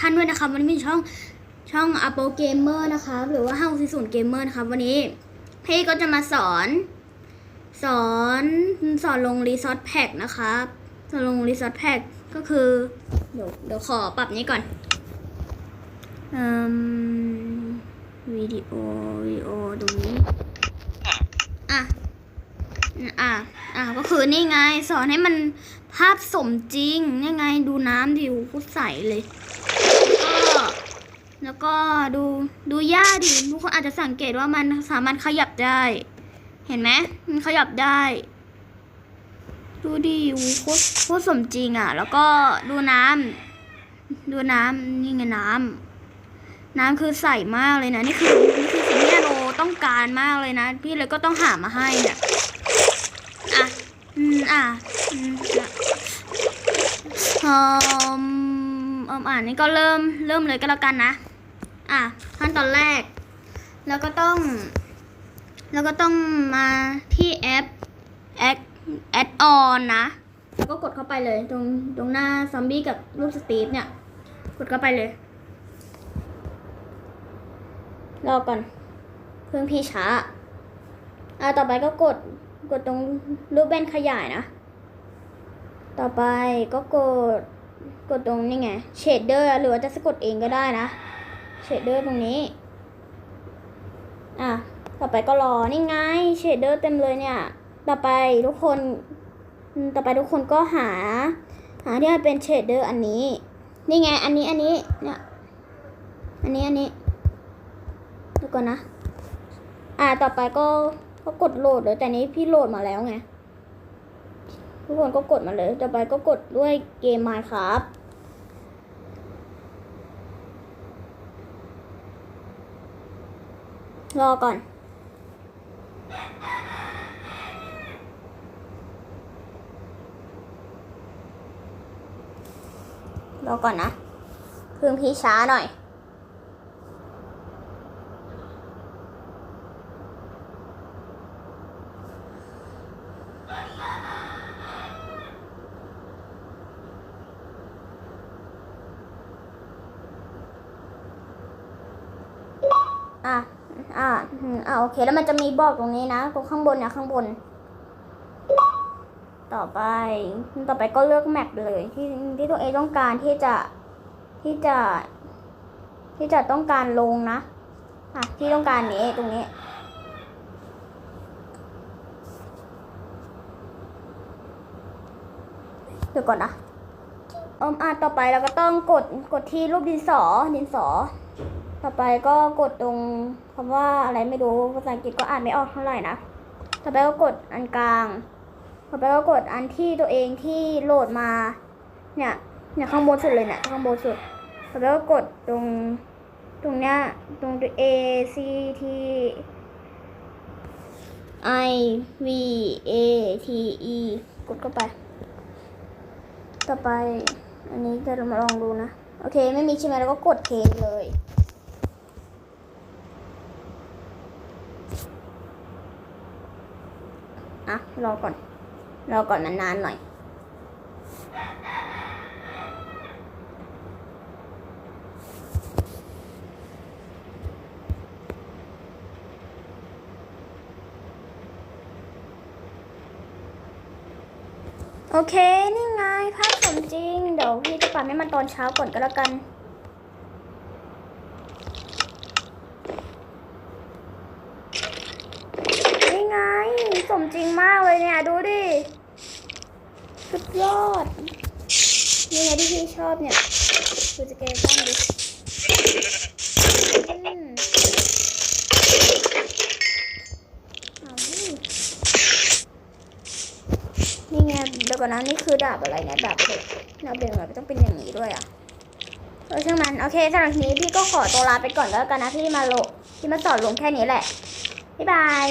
ท่านด้วยนะครับวันนี้มีช่องช่อง Apple Gamer นะคะหรือว่าห้าสี่ศูนย์เกมเมอร์นะครับวันนี้พี่ก็จะมาสอน สอนสอนลงรีซอสแพ็กนะครับสอนลงรีซอสแพ็กก็คือ เดี๋ยวเดี๋ยวขอปรับนี้ก่อนอืมวิดีโอวิดีโอตรงนี้อะอะอะก็คือนี่ไง สอนให้มันภาพสมจริงนี่ไงดูน้ำดิวโคตรใสเลย แล้วก็ดูดูหญ้าดิทุกคนอาจจะสังเกตว่ามันสามารถขยับได้ เห็นไหมมันขยับได้ ดูดิโอ้โหโคตรโคตรสมจริงอะ แล้วก็ดูน้ำดูน้ำนี่ไงน้ำน้ำคือใสมากเลยนะนี่คือนี่คือสิ่งที่โนต้องการมากเลยนะ พี่เลยก็ต้องหามาให้เนี่ยอะอืมอะอืมอะอืมอืมอ่านนี่ก็เริ่มเริ่มเลยก็แล้วกันนะ อะขั้นตอนแรก แล้วก็ต้อง แล้วก็ต้องมาที่แอปแอดแอดออนนะ แล้วก็กดเข้าไปเลย ตรงตรงหน้าซอมบี้กับรูปสตีฟเนี่ย กดเข้าไปเลย รอก่อนเครื่องพี่ช้า อ่าต่อไปก็กดกดตรงรูปแบนขยายนะ ต่อไปก็กดกดตรงนี่ไงเชดเดอร์หรือว่าจะสะกดเองก็ได้นะ เชดเดอร์ตรงนี้ อะ ต่อไปก็รอ นี่ไง เชดเดอร์เต็มเลยเนี่ย ต่อไปทุกคน ต่อไปทุกคนก็หา หาที่มันเป็นเชดเดอร์อันนี้ นี่ไง อันนี้ อันนี้ เนี่ย อันนี้ อันนี้ดูก่อนนะ อ่า ต่อไปก็ ก็กดโหลดเลย แต่นี้พี่โหลดมาแล้วไง ทุกคนก็กดมาเลย ต่อไปก็กดด้วยเกม Minecraft รอก่อน รอก่อนนะเครื่งพี่ช้าหน่อยอะ อะอืมอะโอเค แล้วมันจะมีบอกตรงนี้นะตรงข้างบนนะข้างบน ต่อไป ต่อไปก็เลือกแมปเลย ที่ที่ตัวเองต้องการที่จะที่จะ ที่จะต้องการลงนะอะที่ต้องการนี้ตรงนี้เดี๋ยวก่อนนะอมอะต่อไปเราก็ต้องกดกดที่รูปดินสอดินสอ ต่อไปก็กดตรงคำว่าอะไรไม่รู้ภาษาอังกฤษก็อ่านไม่ออกเท่าไหร่นะ ต่อไปก็กดอันกลาง ต่อไปก็กดอันที่ตัวเองที่โหลดมา เนี่ยเนี่ยข้างบนสุดเลยเนี่ยข้างบนสุด ต่อไปก็กดตรงตรงเนี้ยตรงตัว A C T I V A T E กดเข้าไป ต่อไป อันนี้จะมาลองดูนะ โอเค ไม่มีใช่ไหมแล้วก็กดเทเลย อะรอก่อน รอก่อนนานๆหน่อย โอเค นี่ไงภาพสมจริง เดี๋ยวพี่จะปรับให้มันตอนเช้าก่อนก็แล้วกันไง สมจริงมากเลยเนี่ย ดูดิ สุดยอด นี่ไงที่พี่ชอบเนี่ยดูจะเกย์บ้างดิอืมเอาดินี่ไงเดี๋ยวก่อนนะนี่คือดาบอะไรเนี่ยดาบเหล็กดาบเหล็กมันต้องเป็นอย่างนี้ด้วยอะเออช่างมันโอเคสำหรับนี้พี่ก็ขอตัวลาไปก่อนแล้วกันนะพี่มาโลพี่มาสอนลงแค่นี้แหละบ๊ายบาย